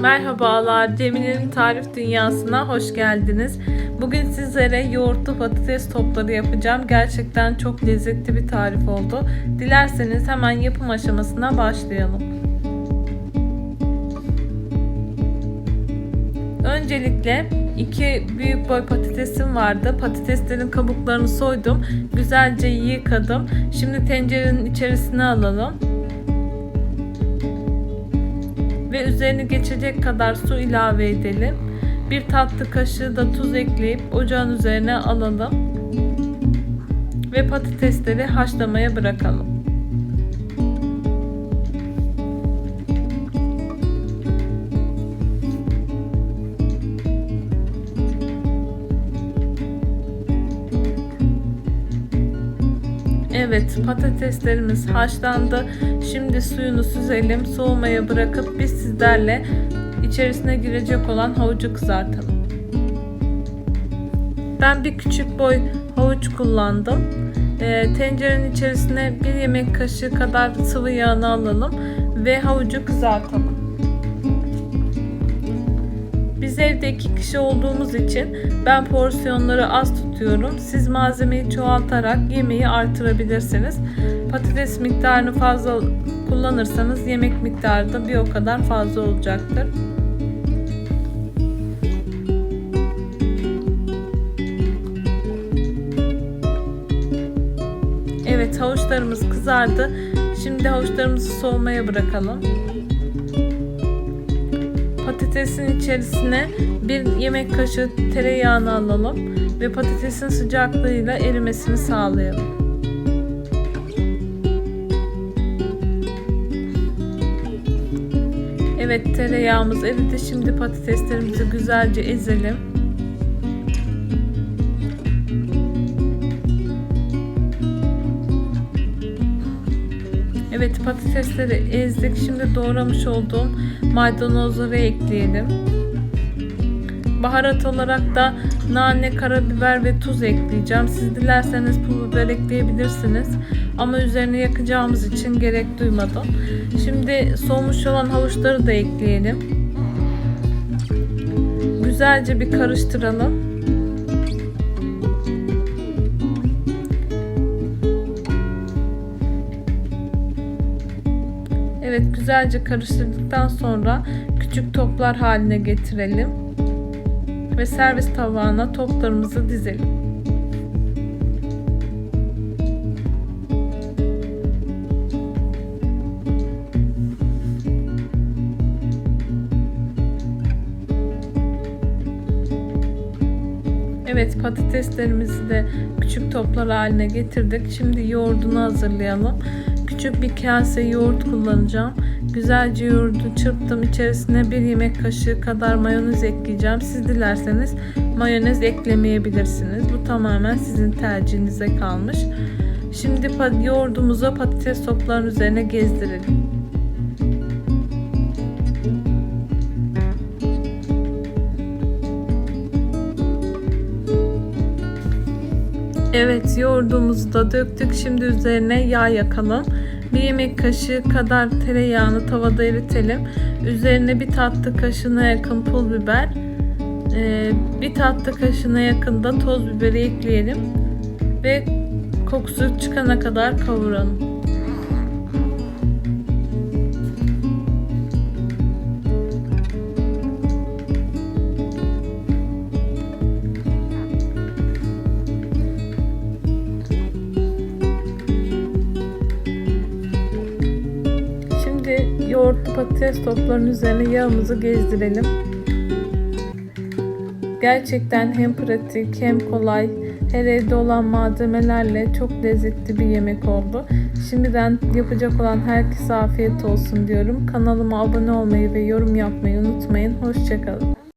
Merhabalar, Cemile'nin tarif dünyasına hoş geldiniz. Bugün sizlere yoğurtlu patates topları yapacağım. Gerçekten çok lezzetli bir tarif oldu. Dilerseniz hemen yapım aşamasına başlayalım. Öncelikle iki büyük boy patatesim vardı. Patateslerin kabuklarını soydum. Güzelce yıkadım. Şimdi tencerenin içerisine alalım. Ve üzerini geçecek kadar su ilave edelim. Bir tatlı kaşığı da tuz ekleyip ocağın üzerine alalım. Ve patatesleri haşlamaya bırakalım. Evet patateslerimiz haşlandı. Şimdi suyunu süzelim. Soğumaya bırakıp biz sizlerle içerisine girecek olan havucu kızartalım. Ben bir küçük boy havuç kullandım. E, tencerenin içerisine bir yemek kaşığı kadar sıvı yağını alalım ve havucu kızartalım. Biz evde iki kişi olduğumuz için ben porsiyonları az tutuyorum. Siz malzemeyi çoğaltarak yemeği artırabilirsiniz. Patates miktarını fazla kullanırsanız yemek miktarı da bir o kadar fazla olacaktır. Evet havuçlarımız kızardı. Şimdi havuçlarımızı soğumaya bırakalım. Patatesin içerisine bir yemek kaşığı tereyağını alalım ve patatesin sıcaklığıyla erimesini sağlayalım. Evet tereyağımız eridi. Şimdi patateslerimizi güzelce ezelim. Evet patatesleri ezdik. Şimdi doğramış olduğum maydanozları ekleyelim. Baharat olarak da nane, karabiber ve tuz ekleyeceğim. Siz dilerseniz pul biber ekleyebilirsiniz. Ama üzerine yakacağımız için gerek duymadım. Şimdi soğumuş olan havuçları da ekleyelim. Güzelce bir karıştıralım. Evet güzelce karıştırdıktan sonra küçük toplar haline getirelim. Ve servis tabağına toplarımızı dizelim. Evet patateslerimizi de küçük toplar haline getirdik. Şimdi yoğurdunu hazırlayalım. Küçük bir kase yoğurt kullanacağım. Güzelce yoğurdu çırptım. İçerisine bir yemek kaşığı kadar mayonez ekleyeceğim. Siz dilerseniz mayonez eklemeyebilirsiniz. Bu tamamen sizin tercihinize kalmış. Şimdi yoğurdumuzu patates toplarının üzerine gezdirelim. Evet yoğurdumuzu da döktük. Şimdi üzerine yağ yakalım. Bir yemek kaşığı kadar tereyağını tavada eritelim. Üzerine bir tatlı kaşığına yakın pul biber, e, bir tatlı kaşığına yakın da toz biberi ekleyelim ve kokusu çıkana kadar kavuralım. Yoğurtlu patates toplarının üzerine yağımızı gezdirelim. Gerçekten hem pratik hem kolay her evde olan malzemelerle çok lezzetli bir yemek oldu. Şimdiden yapacak olan herkese afiyet olsun diyorum. Kanalıma abone olmayı ve yorum yapmayı unutmayın. Hoşçakalın.